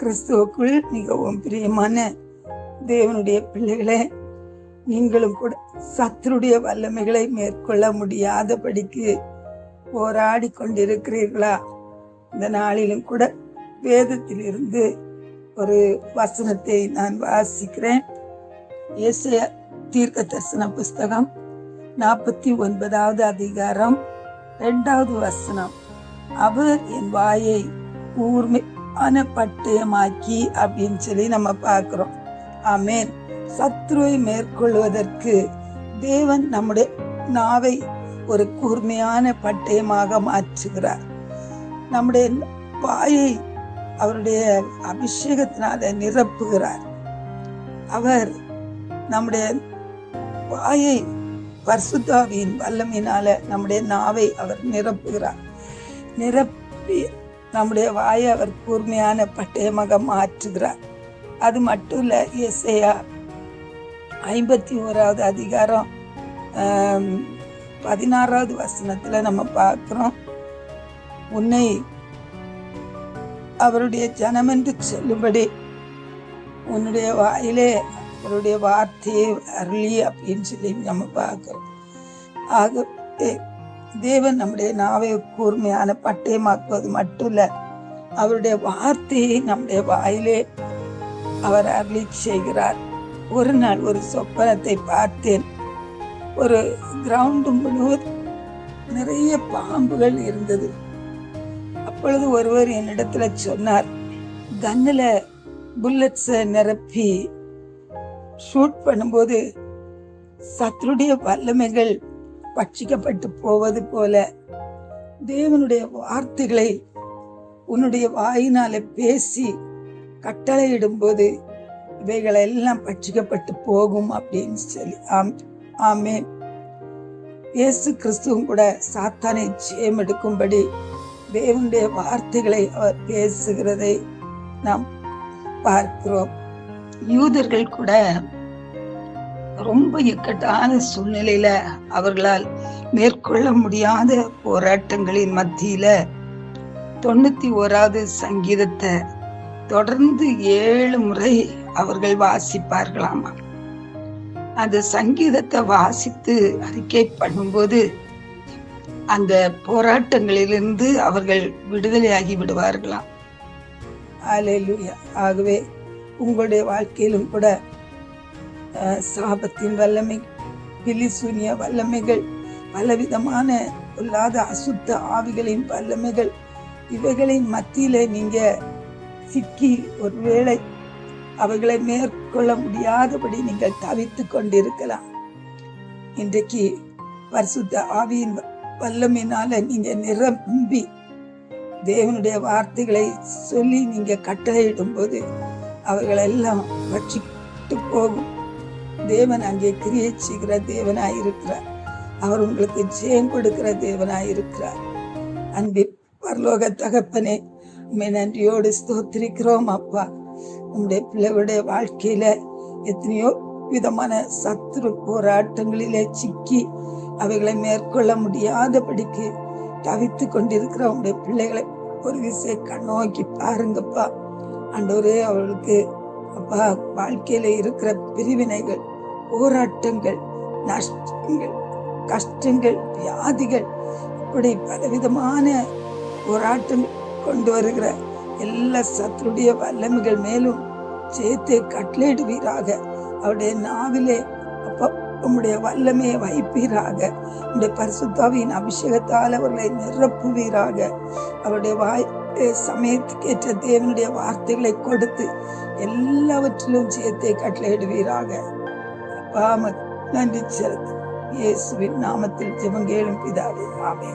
கிறிஸ்துவுக்குள் மிகவும் பிரியமான தேவனுடைய பிள்ளைகளே நீங்களும் கூட சத்துருடைய வல்லமைகளை மேற்கொள்ள முடியாதபடிக்கு போராடி கொண்டிருக்கிறீர்களா? இந்த நாளிலும் கூட வேதத்திலிருந்து ஒரு வசனத்தை நான் வாசிக்கிறேன். ஏசைய தீர்க்க தரிசன புஸ்தகம் நாற்பத்தி ஒன்பதாவது அதிகாரம் இரண்டாவது வசனம். அவர் என் வாயை ஊர்மை பட்டயமாக்கி அப்படின்னு சொல்லி நம்ம பார்க்குறோம். ஆமேன். சத்ருவை மேற்கொள்வதற்கு தேவன் நம்முடைய நாவை ஒரு கூர்மையான பட்டயமாக மாற்றுகிறார். நம்முடைய வாயை அவருடைய அபிஷேகத்தினால நிரப்புகிறார். அவர் நம்முடைய வாயை பர்சுத்தாவியின் வல்லமையினால நம்முடைய நாவை அவர் நிரப்புகிறார். நிரப்பி நம்முடைய வாயை அவர் கூர்மையான பட்டயமாக மாற்றுகிறார். அது மட்டும் இல்லை இசையா ஐம்பத்தி ஓராவது அதிகாரம் பதினாறாவது வசனத்தில் நம்ம பார்க்குறோம். உன்னை அவருடைய ஜனமென்று சொல்லும்படி உன்னுடைய வாயிலே அவருடைய வார்த்தையை அருளி அப்படின்னு சொல்லி நம்ம பார்க்குறோம். ஆக தேவன் நம்முடைய நாவை கூர்மையான பட்டயமாக்குவது மட்டும் இல்ல அவருடைய வார்த்தையை நம்முடைய வாயிலே அவர் அருளி செய்கிறார். ஒரு நாள் ஒரு சொப்பனத்தை பார்த்தேன். ஒரு கிரவுண்டு முழுவதும் நிறைய பாம்புகள் இருந்தது. அப்பொழுது ஒருவர் என்னிடத்துல சொன்னார் கன்னில் புல்லட்ஸை நிரப்பி ஷூட் பண்ணும்போது சத்ருடைய வல்லமைகள் பட்சிக்கப்பட்டு போவது போல தேவனுடைய வார்த்தைகளை உன்னுடைய வாயினால பேசி கட்டளையிடும்போது இவைகள் எல்லாம் பட்சிக்கப்பட்டு போகும் அப்படின்னு சொல்லி. ஆம் ஆமே இயேசு கிறிஸ்துவும் கூட சாத்தானை ஜெயம் எடுக்கும்படி தேவனுடைய வார்த்தைகளை அவர் பேசுகிறதை நாம் பார்க்கிறோம். யூதர்கள் கூட ரொம்ப இக்கட்டான சூழ்நிலையில அவர்களால் மேற்கொள்ள முடியாத போராட்டங்களின் மத்தியில தொண்ணூத்தி ஓராவது சங்கீதத்தை தொடர்ந்து ஏழு முறை அவர்கள் வாசிப்பார்களாமா. அந்த சங்கீதத்தை வாசித்து அறிக்கை பண்ணும்போது அந்த போராட்டங்களிலிருந்து அவர்கள் விடுதலையாகி விடுவார்களாம். ஆகவே உங்களுடைய வாழ்க்கையிலும் கூட சாபத்தின் வல்லமை பிலிசூனிய வல்லமைகள் பலவிதமான பொல்லாத அசுத்த ஆவிகளின் வல்லமைகள். இவைகளின் மத்தியில நீங்க சிக்கி ஒருவேளை அவைகளை மேற்கொள்ள முடியாதபடி நீங்கள் தவித்துக் கொண்டிருக்கலாம். இன்றைக்கு பரிசுத்த ஆவியின் வல்லமினால நீங்க நிரம்பி தேவனுடைய வார்த்தைகளை சொல்லி நீங்க கட்டளையிடும் போது அவைகள் ரட்சித்து போகும். தேவன் அங்கே கிரியை செய்கிற தேவனாய் இருக்கிறார் அவர் உங்களுக்கு ஜெயம் கொடுக்கிற தேவனாய் இருக்கிறார் அன்பின் பரலோக தகப்பனே உண்மை நன்றியோடு ஸ்தோத்திரிக்கிறோம் அப்பா. உங்களுடைய பிள்ளைகளுடைய வாழ்க்கையில எத்தனையோ விதமான சத்துரு போராட்டங்களிலே சிக்கி அவைகளை மேற்கொள்ள முடியாதபடிக்கு தவித்து கொண்டிருக்கிற உங்களுடைய பிள்ளைகளை ஒரு விசை கண்ணோக்கி பாருங்கப்பா. அண்டவரே அவர்களுக்கு அப்பா வாழ்க்கையில இருக்கிற பிரிவினைகள் போராட்டங்கள் நஷ்டங்கள் கஷ்டங்கள் வியாதிகள் இப்படி பலவிதமான போராட்டங்கள் கொண்டு வருகிற எல்லா சத்துடைய வல்லமைகள் மேலும் சேர்த்து வீராக அவருடைய நாவிலே அப்பா உம்முடைய வல்லமையை வைப்பீராக. உடைய பரிசுத்தாவின் அபிஷேகத்தால் அவர்களை நிரப்புவீராக. அவருடைய வாய் சமயத்துக்கேற்ற தேவனுடைய வார்த்தைகளை கொடுத்து எல்லாவற்றிலும் சேர்த்தே கட்டளையிடுவீராக. அப்பா நன்றி செலுத்து இயேசுவின் நாமத்தில் ஜெபங்கேளும் பிதாவே. ஆமே